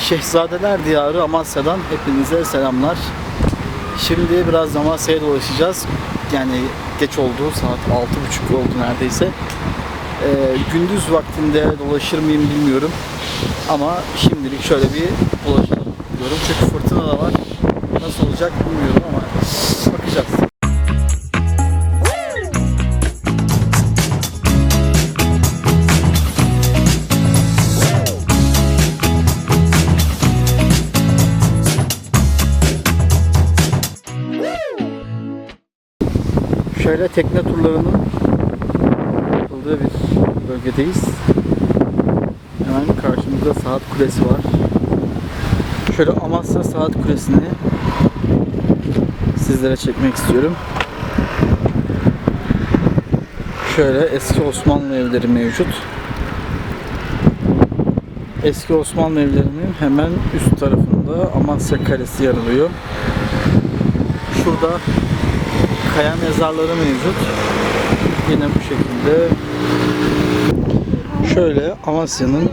Şehzadeler Diyarı Amasya'dan hepinize selamlar. Şimdi biraz Amasya'ya dolaşacağız. Yani geç oldu, saat 6.30 oldu neredeyse. Ee, gündüz vaktinde dolaşır mıyım bilmiyorum. Ama şimdilik şöyle bir dolaşalım diyorum. Çünkü fırtına da var. Nasıl olacak bilmiyorum ama Şöyle tekne turlarının yapıldığı bir bölgedeyiz. Hemen karşımızda saat kulesi var. Şöyle Amasya Saat Kulesi'ni sizlere çekmek istiyorum. Şöyle eski Osmanlı evleri mevcut. Eski Osmanlı evlerinin hemen üst tarafında Amasya Kalesi yer alıyor. Şurada kaya mezarları mevcut. Yine bu şekilde şöyle Amasya'nın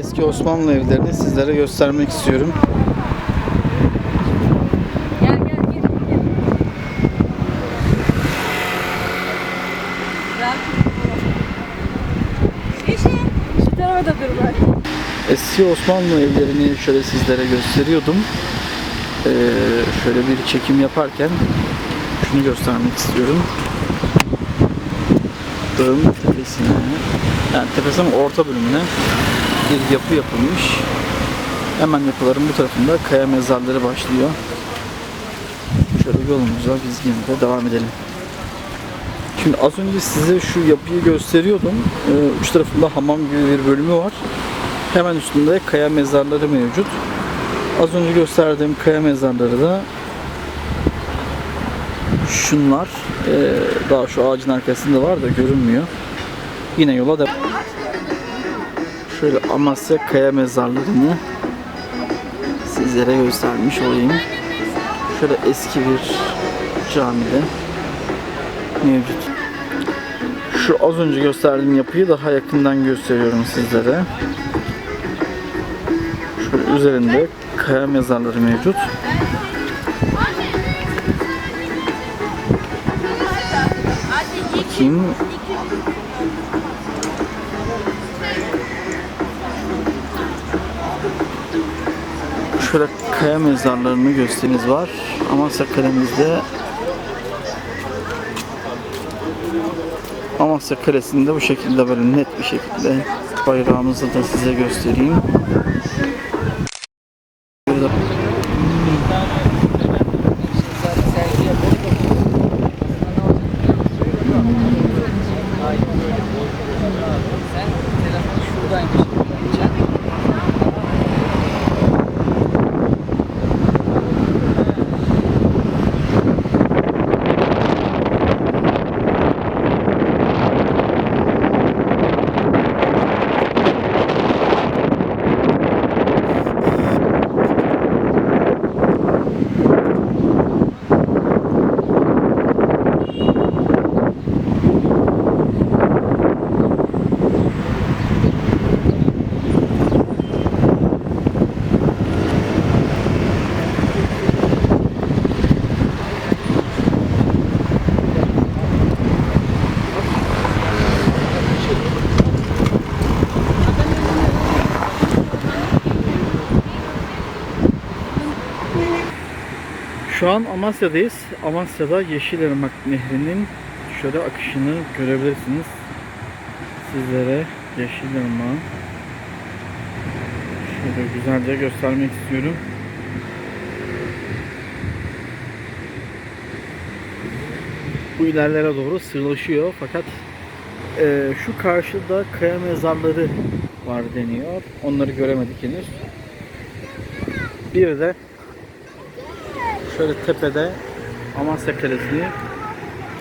eski Osmanlı evlerini sizlere göstermek istiyorum. Eski Osmanlı evlerini şöyle sizlere gösteriyordum. Ee, şöyle bir çekim yaparken şunu göstermek istiyorum. Dağın tepesine, yani tepesinin orta bölümüne bir yapı yapılmış. Hemen yapıların bu tarafında kaya mezarları başlıyor. Şöyle yolumuza biz yine de devam edelim. Şimdi az önce size şu yapıyı gösteriyordum. Ee, uç tarafında hamam gibi bir bölümü var. Hemen üstünde kaya mezarları mevcut. Az önce gösterdiğim kaya mezarları da şunlar. Ee, daha şu ağacın arkasında var da görünmüyor. Yine yola devam. Şöyle Amasya kaya mezarlarını sizlere göstermiş olayım. Şöyle eski bir camide mevcut. Şu az önce gösterdiğim yapıyı daha yakından gösteriyorum sizlere. Şöyle üzerinde kaya mezarları mevcut. Bakayım. Şöyle kaya mezarlarını gösteriniz var. Amasya Kale'mizde Amasya Kalesi'nde bu şekilde böyle net bir şekilde bayrağımızı da size göstereyim. Thank you. Şu an Amasya'dayız. Amasya'da Yeşilırmak Nehri'nin şöyle akışını görebilirsiniz. Sizlere Yeşilırmak'ı şöyle güzelce göstermek istiyorum. Bu ilerlere doğru sırlaşıyor fakat e, şu karşıda kaya mezarları var deniyor. Onları göremedik henüz. Bir de şöyle tepede Amasya Kalesi'ni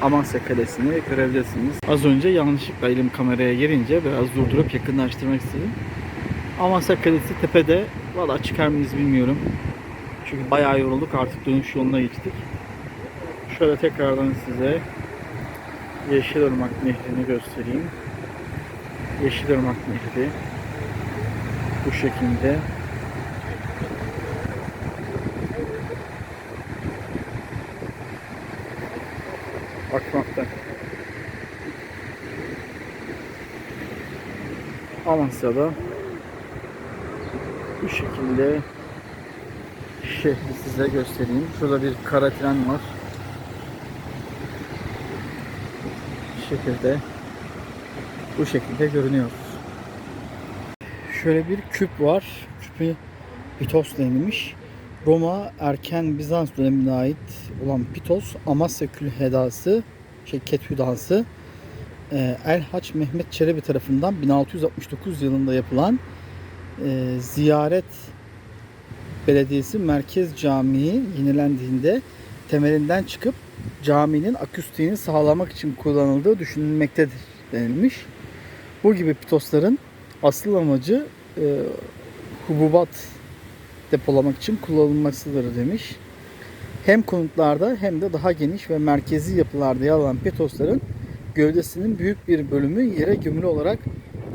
Amasya Kalesi'ni görebilirsiniz. Az önce yanlışlıkla elim kameraya girince biraz durdurup yakınlaştırmak istedim. Amasya Kalesi tepede. Valla çıkar mıyız bilmiyorum. Çünkü bayağı yorulduk artık dönüş yoluna geçtik. Şöyle tekrardan size Yeşilırmak Nehri'ni göstereyim. Yeşilırmak Nehri bu şekilde akmakta. Amasya'da bu şekilde şehri size göstereyim. Şurada bir kara tren var. Şehirde bu şekilde görünüyor. Şöyle bir küp var. Küpü Vitos denilmiş. Roma erken Bizans dönemine ait olan Pitos Amasya Külhedası şey Kethüdası e, El Haç Mehmet Çelebi tarafından 1669 yılında yapılan e, ziyaret belediyesi Merkez Camii yenilendiğinde temelinden çıkıp caminin akustiğini sağlamak için kullanıldığı düşünülmektedir denilmiş. Bu gibi pitosların asıl amacı e, hububat depolamak için kullanılmasıdır demiş. Hem konutlarda hem de daha geniş ve merkezi yapılarda yer alan pitosların gövdesinin büyük bir bölümü yere gömülü olarak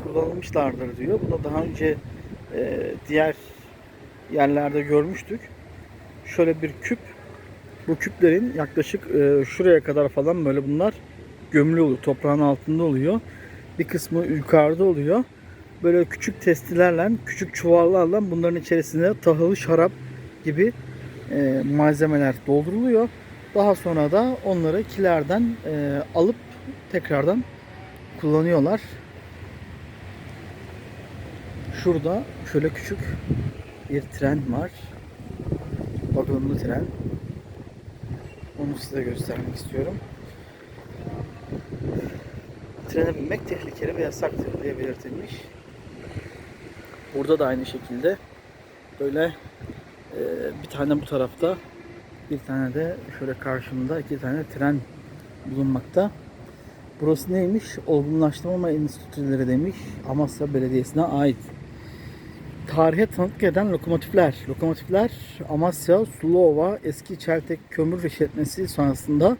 kullanılmışlardır diyor. Bunu daha önce e, diğer yerlerde görmüştük. Şöyle bir küp. Bu küplerin yaklaşık e, şuraya kadar falan böyle bunlar gömülü oluyor. Toprağın altında oluyor. Bir kısmı yukarıda oluyor. Böyle küçük testilerle, küçük çuvallarla bunların içerisine tahıl, şarap gibi e, malzemeler dolduruluyor. Daha sonra da onları kilerden e, alıp tekrardan kullanıyorlar. Şurada şöyle küçük bir tren var. Vagonlu tren. Onu size göstermek istiyorum. Trene binmek tehlikeli ve yasaktır diye belirtilmiş. Burada da aynı şekilde böyle e, bir tane bu tarafta bir tane de şöyle karşımda iki tane tren bulunmakta. Burası neymiş? Olgunlaştırma Enstitüleri demiş. Amasya Belediyesi'ne ait. Tarihe tanıklık eden lokomotifler. Lokomotifler Amasya, Sulova, Eski Çeltek Kömür işletmesi sonrasında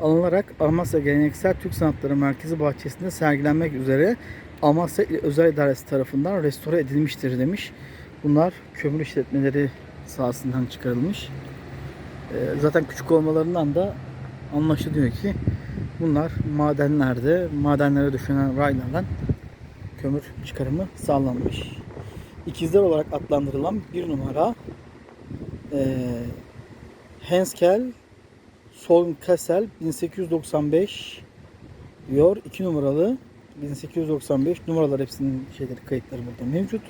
alınarak Amasya Geleneksel Türk Sanatları Merkezi bahçesinde sergilenmek üzere Amasya Özel İdaresi tarafından restore edilmiştir demiş. Bunlar kömür işletmeleri sahasından çıkarılmış. Ee, Zaten küçük olmalarından da anlaşılıyor ki bunlar madenlerde, madenlere düşünen raylardan kömür çıkarımı sağlanmış. İkizler olarak adlandırılan bir numara eee Henskel Solnkessel 1895 diyor. 2 numaralı 1895 numaralar hepsinin şeyleri kayıtları burada mevcut.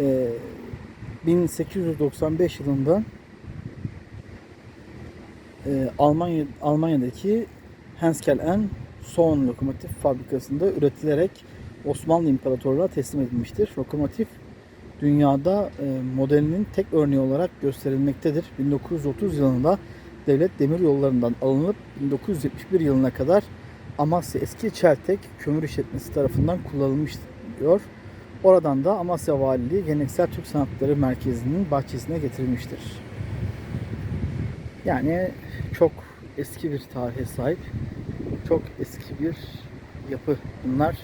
Eee 1895 yılında eee, Almanya Almanya'daki Henskel and Son lokomotif fabrikasında üretilerek Osmanlı İmparatorluğu'na teslim edilmiştir. Lokomotif dünyada e, modelinin tek örneği olarak gösterilmektedir. 1930 yılında devlet demir yollarından alınıp 1971 yılına kadar Amasya Eski Çeltek Kömür İşletmesi tarafından kullanılmış diyor. Oradan da Amasya Valiliği Geleneksel Türk Sanatları Merkezi'nin bahçesine getirilmiştir. Yani çok eski bir tarihe sahip. Çok eski bir yapı bunlar.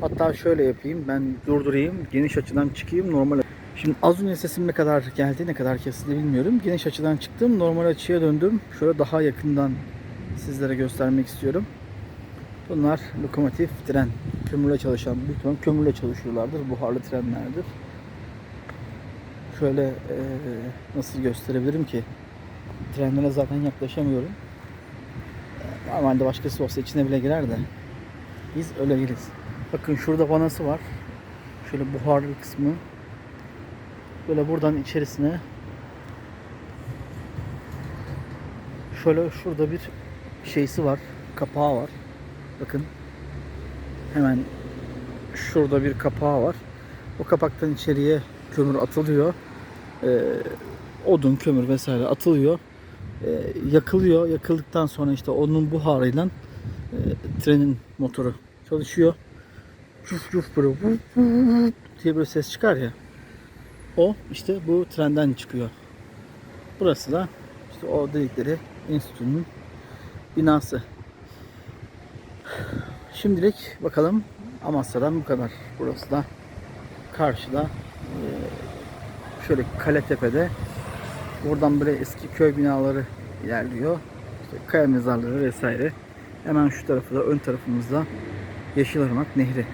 Hatta şöyle yapayım ben durdurayım geniş açıdan çıkayım normal Şimdi az önce sesim ne kadar geldi ne kadar kesildi bilmiyorum. Geniş açıdan çıktım normal açıya döndüm. Şöyle daha yakından sizlere göstermek istiyorum. Bunlar lokomotif tren. Kömürle çalışan büyük ihtimalle kömürle çalışıyorlardır. Buharlı trenlerdir. Şöyle eee, nasıl gösterebilirim ki? Trenlere zaten yaklaşamıyorum. Normalde başkası olsa içine bile girer de. Biz öyle değiliz. Bakın şurada vanası var. Şöyle buharlı kısmı. Böyle buradan içerisine şöyle şurada bir şeysi var. Kapağı var. Bakın. Hemen şurada bir kapağı var. O kapaktan içeriye kömür atılıyor. Ee, odun, kömür vesaire atılıyor. Ee, yakılıyor. Yakıldıktan sonra işte onun buharıyla e, trenin motoru çalışıyor. Cuf cuf böyle diye böyle ses çıkar ya. O işte bu trenden çıkıyor. Burası da işte o dedikleri enstitünün binası. Şimdilik bakalım Amasya'dan bu kadar. Burası da karşıda eee, şöyle Kaletepe'de buradan böyle eski köy binaları ilerliyor. İşte kaya mezarları vesaire. Hemen şu tarafı da ön tarafımızda Yeşilırmak Nehri